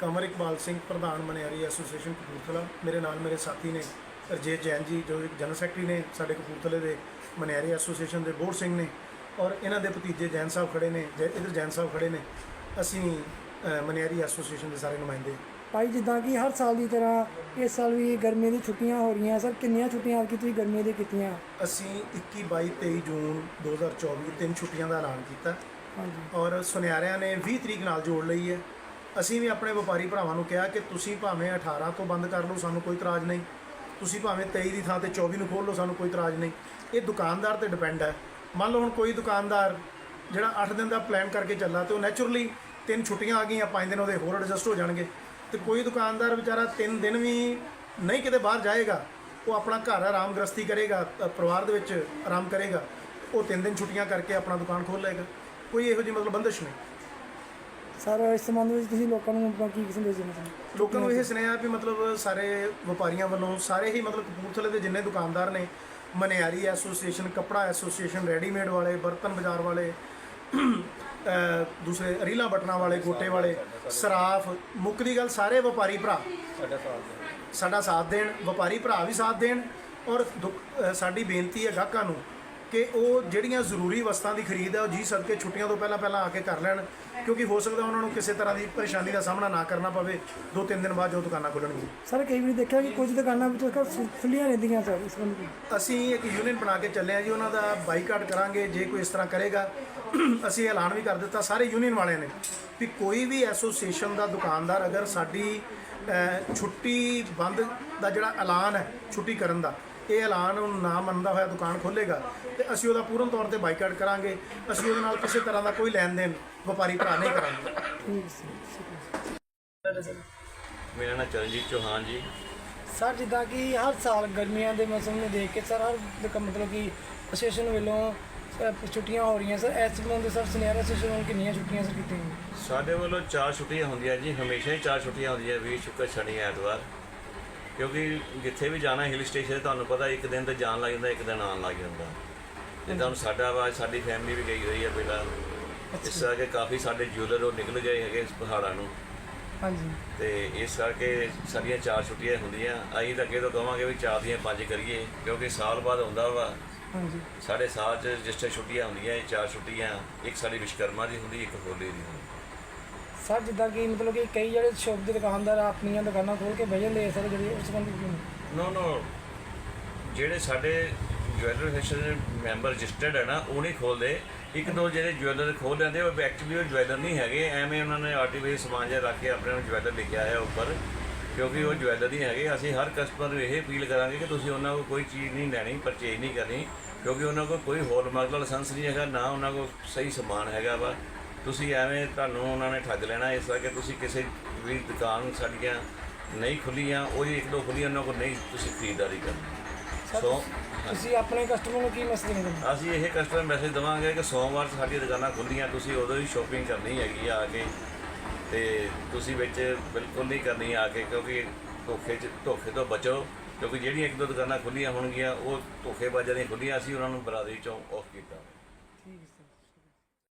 ਕਮਰ ਇਕਬਾਲ ਸਿੰਘ ਪ੍ਰਧਾਨ ਮਨਿਆਰੀ ਐਸੋਸੀਏਸ਼ਨ ਕਪੂਰਥਲਾ ਮੇਰੇ ਨਾਲ ਮੇਰੇ ਸਾਥੀ ਨੇ ਰਜੇਸ਼ ਜੈਨ ਜੀ ਜੋ ਇੱਕ ਜਨਰਲ ਸੈਕਟਰੀ ਨੇ ਸਾਡੇ ਕਪੂਰਥਲੇ ਦੇ ਮਨਿਆਰੀ ਐਸੋਸੀਏਸ਼ਨ ਦੇ ਬੋਰਡ ਸਿੰਘ ਨੇ ਔਰ ਇਹਨਾਂ ਦੇ ਭਤੀਜੇ ਜੈਨ ਸਾਹਿਬ ਖੜੇ ਨੇ ਜੈ ਇਧਰ ਜੈਨ ਸਾਹਿਬ ਖੜੇ ਨੇ ਅਸੀਂ ਮਨਿਆਰੀ ਐਸੋਸੀਏਸ਼ਨ ਦੇ ਸਾਰੇ ਨੁਮਾਇੰਦੇ ਭਾਈ ਜਿੱਦਾਂ ਕਿ ਹਰ ਸਾਲ ਦੀ ਤਰ੍ਹਾਂ ਇਸ ਸਾਲ ਵੀ ਗਰਮੀਆਂ ਦੀ ਛੁੱਟੀਆਂ ਹੋ ਰਹੀਆਂ ਸਰ ਕਿੰਨੀਆਂ ਛੁੱਟੀਆਂ ਕਿ ਤੁਸੀਂ ਗਰਮੀਆਂ ਦੀਆਂ ਕੀਤੀਆਂ ਅਸੀਂ 21 22 23 ਜੂਨ 2024 ਤਿੰਨ ਛੁੱਟੀਆਂ ਦਾ ਐਲਾਨ ਕੀਤਾ ਹਾਂਜੀ ਔਰ ਸੁਨਿਆਰਿਆਂ ਨੇ 20 ਤਰੀਕ ਨਾਲ ਜੋੜ ਲਈ ਹੈ ਅਸੀਂ ਵੀ ਆਪਣੇ ਵਪਾਰੀ ਭਰਾਵਾਂ ਨੂੰ ਕਿਹਾ ਕਿ ਤੁਸੀਂ ਭਾਵੇਂ 18 ਤੋਂ ਬੰਦ ਕਰ ਲਓ, ਸਾਨੂੰ ਕੋਈ ਇਤਰਾਜ਼ ਨਹੀਂ। ਤੁਸੀਂ ਭਾਵੇਂ 23 ਦੀ ਥਾਂ ਤੇ 24 ਨੂੰ ਖੋਲ ਲਓ, ਸਾਨੂੰ ਕੋਈ ਇਤਰਾਜ਼ ਨਹੀਂ। ਇਹ ਦੁਕਾਨਦਾਰ ਤੇ ਡਿਪੈਂਡ ਹੈ। ਮੰਨ ਲਓ ਹੁਣ ਕੋਈ ਦੁਕਾਨਦਾਰ ਜਿਹੜਾ 8 ਦਿਨ ਦਾ ਪਲਾਨ ਕਰਕੇ ਚੱਲਾ ਤੇ ਉਹ ਨੇਚਰਲੀ ਤਿੰਨ ਛੁੱਟੀਆਂ ਆ ਗਈਆਂ 5 ਦਿਨ ਉਹਦੇ ਹੋਰ ਐਡਜਸਟ ਹੋ ਜਾਣਗੇ। ਤੇ ਕੋਈ ਦੁਕਾਨਦਾਰ ਵਿਚਾਰਾ 3 ਦਿਨ ਵੀ ਨਹੀਂ ਕਿਤੇ ਬਾਹਰ ਜਾਏਗਾ, ਉਹ ਆਪਣਾ ਘਰ ਆਰਾਮ ਗ੍ਰਸਤੀ ਕਰੇਗਾ ਪਰਿਵਾਰ ਦੇ ਵਿੱਚ ਆਰਾਮ ਕਰੇਗਾ, ਉਹ 3 ਦਿਨ ਛੁੱਟੀਆਂ ਕਰਕੇ ਆਪਣਾ ਦੁਕਾਨ ਖੋਲ ਲਏਗਾ। ਕੋਈ ਇਹੋ ਜਿਹੀ ਮਤਲਬ ਬੰਦਿਸ਼ ਨਹੀਂ। ਸਰ, ਇਸ ਸੰਬੰਧ ਵਿੱਚ ਤੁਸੀਂ ਲੋਕਾਂ ਨੂੰ ਆਪਣਾ ਕੀ ਸੰਦੇਸ਼ ਦੇਣਾ ਚਾਹੁੰਦੇ ਲੋਕਾਂ ਨੂੰ ਇਹ ਸੁਨੇਹਾ ਵੀ ਮਤਲਬ ਸਾਰੇ ਵਪਾਰੀਆਂ ਵੱਲੋਂ ਸਾਰੇ ਹੀ ਮਤਲਬ ਕਪੂਰਥਲੇ ਦੇ ਜਿੰਨੇ ਦੁਕਾਨਦਾਰ ਨੇ, ਮਨਿਆਰੀ ਐਸੋਸੀਏਸ਼ਨ, ਕੱਪੜਾ ਐਸੋਸੀਏਸ਼ਨ, ਰੈਡੀਮੇਡ ਵਾਲੇ, ਬਰਤਨ ਬਾਜ਼ਾਰ ਵਾਲੇ, ਅਹ, ਦੂਸਰੇ ਰੀਲਾ ਬਟਨਾਂ ਵਾਲੇ, ਗੋਟੇ ਵਾਲੇ, ਸਰਾਫ ਮੁੱਕਦੀ ਗੱਲ ਸਾਰੇ ਵਪਾਰੀ ਭਰਾ। ਸਾਡਾ ਸਾਥ ਦੇਣ, ਵਪਾਰੀ ਭਰਾ ਵੀ ਸਾਥ ਦੇਣ ਔਰ ਦੁ- ਅਹ, ਸਾਡੀ ਬੇਨਤੀ ਹੈ ਗਾਹਕਾਂ ਨੂੰ ਕਿ ਉਹ ਜਿਹੜੀਆਂ ਜ਼ਰੂਰੀ ਵਸਤਾਂ ਦੀ ਖਰੀਦ ਹੈ ਉਹ ਜੀ ਸਦਕੇ ਛੁੱਟੀਆਂ ਤੋਂ ਪਹਿਲਾਂ ਪਹਿਲਾਂ ਆ ਕੇ ਕਰ ਲੈਣ ਕਿਉਂਕਿ ਹੋ ਸਕਦਾ ਉਹਨਾਂ ਨੂੰ ਕਿਸੇ ਤਰ੍ਹਾਂ ਦੀ ਪਰੇਸ਼ਾਨੀ ਦਾ ਸਾਹਮਣਾ ਨਾ ਕਰਨਾ ਪਵੇ ਦੋ ਤਿੰਨ ਦਿਨ ਬਾਅਦ ਜੋ ਦੁਕਾਨਾਂ ਖੁੱਲਣਗੀਆਂ। ਸਰ ਕਈ ਵਾਰੀ ਦੇਖਿਆ ਕਿ ਕੁਝ ਦੁਕਾਨਾਂ ਵਿੱਚ ਖੁੱਲੀਆਂ ਰਹਿੰਦੀਆਂ ਸਰ ਇਸ ਵਿੱਚ ਅਸੀਂ ਇੱਕ ਯੂਨੀਅਨ ਬਣਾ ਕੇ ਚੱਲੇ ਆ ਜੀ ਉਹਨਾਂ ਦਾ ਬਾਈਕਾਟ ਕਰਾਂਗੇ ਜੇ ਕੋਈ ਇਸ ਤਰ੍ਹਾਂ ਕਰੇਗਾ। ਅਸੀਂ ਐਲਾਨ ਵੀ ਕਰ ਦਿੱਤਾ ਸਾਰੇ ਯੂਨੀਅਨ ਵਾਲਿਆਂ ਨੇ ਵੀ ਕੋਈ ਵੀ ਐਸੋਸੀਏਸ਼ਨ ਦਾ ਦੁਕਾਨਦਾਰ ਅਗਰ ਸਾਡੀ ਛੁੱਟੀ ਬੰਦ ਦਾ ਜਿਹੜਾ ਐਲਾਨ ਹੈ ਛੁੱਟੀ ਕਰਨ ਦਾ ਇਹ ਐਲਾਨ ਨੂੰ ਨਾ ਮੰਨਦਾ ਹੋਇਆ ਦੁਕਾਨ ਖੋਲੇਗਾ ਤੇ ਅਸੀਂ ਉਹਦਾ ਪੂਰਨ ਤੌਰ ਤੇ ਬਾਈਕਾਟ ਕਰਾਂਗੇ। ਅਸੀਂ ਉਹਦੇ ਨਾਲ ਕਿਸੇ ਤਰ੍ਹਾਂ ਦਾ ਕੋਈ ਲੈਣ ਦੇਣ ਵਪਾਰੀ ਭਰਾ ਨਹੀਂ ਕਰਾਂਗੇ। ਮੇਰਾ ਨਾਮ ਚਰਨਜੀਤ ਚੌਹਾਨ ਜੀ। ਸਰ ਜਿੱਦਾਂ ਕਿ ਹਰ ਸਾਲ ਗਰਮੀਆਂ ਦੇ ਮੌਸਮ ਨੂੰ ਦੇਖ ਕੇ ਸਰ ਹਰ ਮਤਲਬ ਕਿ ਐਸੋਸੀਏਸ਼ਨ ਵੱਲੋਂ ਛੁੱਟੀਆਂ ਹੋ ਰਹੀਆਂ ਸਰ। ਇਸ ਸੰਬੰਧ ਵਿੱਚ ਸਰ ਸੁਨਿਆਰਾ ਐਸੋਸੀਏਸ਼ਨ ਵੱਲੋਂ ਕਿੰਨੀਆਂ ਛੁੱਟੀਆਂ ਸਰ ਕੀਤੀਆਂ? ਸਾਡੇ ਵੱਲੋਂ ਚਾਰ ਛੁੱਟੀਆਂ ਹੁੰਦੀਆਂ ਜੀ। ਹਮੇਸ਼ਾ ਹੀ ਚਾਰ ਛੁੱਟੀਆਂ ਹੁੰਦੀਆਂ। ਵੀਰ ਸ਼ੁੱਕਰ ਸ਼ਨੀ ਐਤਵਾਰ। ਕਿਉਂਕਿ ਜਿੱਥੇ ਵੀ ਜਾਣਾ ਹਿਲ ਸਟੇਸ਼ਨ ਤੁਹਾਨੂੰ ਪਤਾ ਇੱਕ ਦਿਨ ਤੇ ਜਾਣ ਲੱਗ ਜਾਂਦਾ ਇੱਕ ਦਿਨ ਆਉਣ ਲੱਗ ਜਾਂਦਾ। ਜਿੱਦਾਂ ਹੁਣ ਸਾਡਾ ਵਾ ਸਾਡੀ ਫੈਮਿਲੀ ਵੀ ਗਈ ਹੋਈ ਹੈ ਪਹਿਲਾਂ ਇਸ ਕਰਕੇ ਕਾਫੀ ਸਾਡੇ ਜਿਊਲਰ ਉਹ ਨਿਕਲ ਗਏ ਹੈਗੇ ਇਸ ਪਹਾੜਾਂ ਨੂੰ। ਹਾਂਜੀ। ਤੇ ਇਸ ਕਰਕੇ ਸਾਡੀਆਂ ਚਾਰ ਛੁੱਟੀਆਂ ਹੁੰਦੀਆਂ ਅਸੀਂ ਤਾਂ ਅੱਗੇ ਤੋਂ ਕਹਾਂਗੇ ਵੀ ਚਾਰ ਦੀਆਂ ਪੰਜ ਕਰੀਏ ਕਿਉਂਕਿ ਸਾਲ ਬਾਅਦ ਆਉਂਦਾ ਵਾ। ਹਾਂਜੀ। ਸਾਡੇ ਸਾਲ 'ਚ ਜਿਸ ਤੇ ਛੁੱਟੀਆਂ ਹੁੰਦੀਆਂ ਇਹ ਚਾਰ ਛੁੱਟੀਆਂ ਇੱਕ ਸਾਡੀ ਵਿਸ਼ਕਰਮਾ ਦੀ ਹੁੰਦੀ ਇੱਕ ਹੋਲੀ ਦੀ ਹੁੰਦੀ। ਸਰ, ਜਿੱਦਾਂ ਕਿ ਮਤਲਬ ਕਿ ਕਈ ਜਿਹੜੇ ਸ਼ੋਪ ਦੇ ਦੁਕਾਨਦਾਰ ਆਪਣੀਆਂ ਦੁਕਾਨਾਂ ਖੋਲ ਕੇ ਬਹਿ ਜਾਂਦੇ ਆ ਸਰ, ਜਿਹੜੇ ਉਸ ਸੰਬੰਧ ਵਿੱਚ ਨੋ ਨੋ ਜਿਹੜੇ ਸਾਡੇ ਜੁਐਲਰ ਐਸੋਸੀਏਸ਼ਨ ਦੇ ਮੈਂਬਰ ਰਜਿਸਟਰਡ ਹੈ ਨਾ, ਉਹ ਨਹੀਂ ਖੋਲਦੇ ਇੱਕ ਦੋ ਜਿਹੜੇ ਜੁਐਲਰ ਖੋਲ ਲੈਂਦੇ, ਉਹ ਐਕਚੁਅਲੀ ਉਹ ਜੁਐਲਰ ਨਹੀਂ ਹੈਗੇ। ਐਵੇਂ ਉਹਨਾਂ ਨੇ ਆਰਟੀਫੀਸ਼ੀਅਲ ਸਮਾਨ ਜਿਹਾ ਰੱਖ ਕੇ ਆਪਣੇ ਨੂੰ ਜੁਐਲਰ ਲਿਖਿਆ ਹੈ ਉੱਪਰ, ਕਿਉਂਕਿ ਉਹ ਜੁਐਲਰ ਨਹੀਂ ਹੈਗੇ। ਅਸੀਂ ਹਰ ਕਸਟਮਰ ਨੂੰ ਇਹ ਅਪੀਲ ਕਰਾਂਗੇ ਕਿ ਤੁਸੀਂ ਉਹਨਾਂ ਕੋਲ ਕੋਈ ਚੀਜ਼ ਨਹੀਂ ਲੈਣੀ ਪਰਚੇਜ ਨਹੀਂ ਕਰਨੀ, ਕਿਉਂਕਿ ਉਹਨਾਂ ਕੋਲ ਕੋਈ ਹੌਲਮਾਰਕ ਦਾ ਲਾਇਸੈਂਸ ਨਹੀਂ ਹੈਗਾ, ਨਾ ਉਹਨਾਂ ਕੋਲ ਸਹੀ ਸਮਾਨ ਹੈਗਾ ਵਾ। ਤੁਸੀਂ ਐਵੇਂ ਤੁਹਾਨੂੰ ਉਹਨਾਂ ਨੇ ਠੱਗ ਲੈਣਾ ਇਸ ਕਰਕੇ ਤੁਸੀਂ ਕਿਸੇ ਵੀ ਦੁਕਾਨ ਸਾਡੀਆਂ ਨਹੀਂ ਖੁੱਲੀਆਂ ਉਹ ਹੀ ਇੱਕ ਦੋ ਖੁੱਲੀਆਂ ਉਹਨਾਂ ਕੋਲ ਨਹੀਂ ਤੁਸੀਂ ਖਰੀਦਦਾਰੀ ਕਰਨੀ। ਸੋ ਤੁਸੀਂ ਆਪਣੇ ਕਸਟਮਰ ਨੂੰ ਕੀ ਮੈਸੇਜ ਦੇਣਾ ਅਸੀਂ ਇਹ ਕਸਟਮਰ ਮੈਸੇਜ ਦਵਾਂਗੇ ਕਿ ਸੋਮਵਾਰ ਸਾਡੀਆਂ ਦੁਕਾਨਾਂ ਖੁੱਲੀਆਂ ਤੁਸੀਂ ਉਦੋਂ ਹੀ ਸ਼ਾਪਿੰਗ ਕਰਨੀ ਹੈਗੀ ਆ ਕੇ ਤੇ ਤੁਸੀਂ ਵਿੱਚ ਬਿਲਕੁਲ ਨਹੀਂ ਕਰਨੀ ਆ ਕੇ ਕਿਉਂਕਿ ਧੋਖੇ 'ਚ ਧੋਖੇ ਤੋਂ ਬਚੋ ਕਿਉਂਕਿ ਜਿਹੜੀਆਂ ਇੱਕ ਦੋ ਦੁਕਾਨਾਂ ਖੁੱਲੀਆਂ ਹੋਣਗੀਆਂ ਉਹ ਧੋਖੇਬਾਜ਼ਾਂ ਦੀਆਂ ਖੁੱਲੀਆਂ ਅਸੀਂ ਉਹਨਾਂ ਨੂੰ ਬਰਾਦਰੀ ਚੋਂ ਆਫ ਕੀਤਾ।